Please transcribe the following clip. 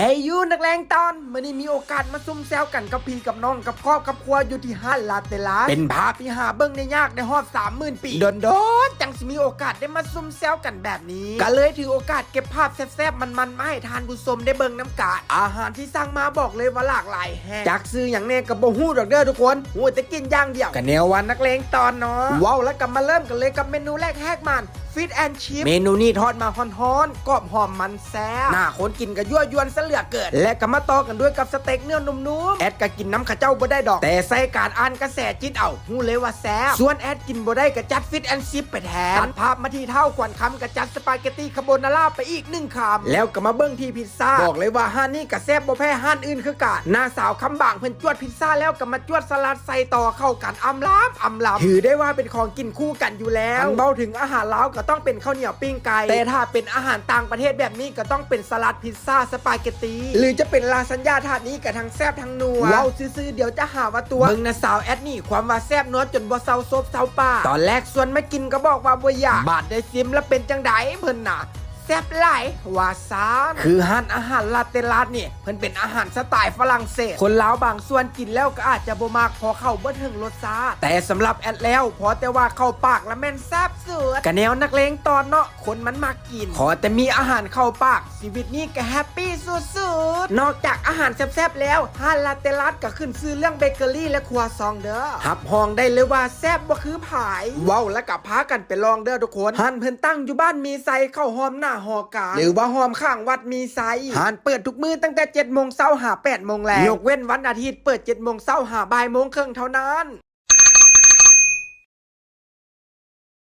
เฮ้ยยูนักเลงตอนมื่อนี้มีโอกาสมาซุ่มแซวกันกับพี่กับน้องกับครอบกับครัวอยู่ที่ห้านลาเตลาเป็นภาพที่หาเบิ้งในยากในหอบสามหมื่นปีโดนโดนๆจังสิมีโอกาสได้มาซุ่มแซวกันแบบนี้ ก็เลยถือโอกาสเก็บภาพแซ่บๆมันๆมาให้ทานผู้ชมได้เบิ้งน้ำกาดอาหารที่สั่งมาบอกเลยว่าหลากหลายแฮงจากซื้ออย่างแน่กับบ่ฮู้ดอกเด้อทุกคนฮู้แต่กินอย่างเดียวกันแนววันนักเลงตอนเนาะว้าวแล้วก็มาเริ่มกันเลยกับเมนูแรกแฮกมัน ฟิตแอนชิพเมนูนี้ทอดมาฮ้อนๆกรอบหอมมันแซ่บหน้าคนกินก็ยั่วยวนซะเหลือเกินและก็มาต่อกันด้วยกับสเต็กเนื้อนุ่มๆแอดก็กินน้ำข้าเจ้าบ่ได้ดอก แต่ใส่การอ่านกระแสจิตเอาหูเลยว่าแซ่บส่วนแอดกินบ่ได้ก็จัดฟิตแอนชิพไปแทนตัดภาพมาที่เท่าขวัญคำก็จัดสปาเกตตี้คาโบนาร่าไปอีกหนึ่งคำแล้วก็มาเบิ้งที่พิซซ่าบอกเลยว่าห้านนี้ก็แซ่บบ่แพ้ห้านอื่นคือกันหน้าสาวคำบางเพิ่นจวดพิซซ่าแล้วก็มาจวดสลัดใส่ต่อเข้ากันอำลามอำลำถือได้ว่าเป็นของกินคู่กันอยู่แล้วเบาถึงอาหารลาวก็ต้องเป็นข้าวเหนียวปิ้งไก่แต่ถ้าเป็นอาหารต่างประเทศแบบนี้ก็ต้องเป็นสลัดพิซซ่าสปาเกตตีหรือจะเป็นลาซานญ่าถาดนี้ก็ทั้งแซ่บทั้งนัวเว้าซื่อๆเดี๋ยวจะหาว่าตัวมึงนะสาวแอดนี่ความว่าแซ่บนัวจนบ่เซาซบเซาป่าตอนแรกส่วนไม่กินก็บอกว่าบ่อยากบาดได้ซิมแล้วเป็นจังไดเพิ่นน่ะแซ่บหลายว่าซานคือหันอาหารลาเตลาดเนี่ยเพิ่นเป็นอาหารสไตล์ฝรั่งเศส คนลาวบางส่วนกินแล้วก็อาจจะบ่มากพอเข้าบ่ถึงรสชาติแต่สำหรับแอดแล้วพอแต่ว่าเข้าปากแล้วแม่นแซ่บสุ ดกะแนวนักเลงตอนเนาะคนมันมากิน ขอแต่มีอาหารเข้าปากชีวิตนี้ก็แฮปปี้สุดๆ นอกจากอาหารแซ่บๆแล้วฮันลาเตลาดก็ขึ้นซื้อเรื่องเบเกอรี่และครัวซองเด้อหับห้องได้เลยว่าแซ่บบ่คือผายว้าวแล้วก็พากันไปลองเด้อทุกคนหันเพิ่นตั้งอยู่บ้านมีไซเข้าหอมหน้าหอกาหรือว่าหอมข้างวัดมีไซหานเปิดทุกมื้อตั้งแต่7โมงเช้าหา8โมงแลงยกเว้นวันอาทิตย์เปิด7โมงเช้าหาบ่ายโมงครึ่งเท่านั้น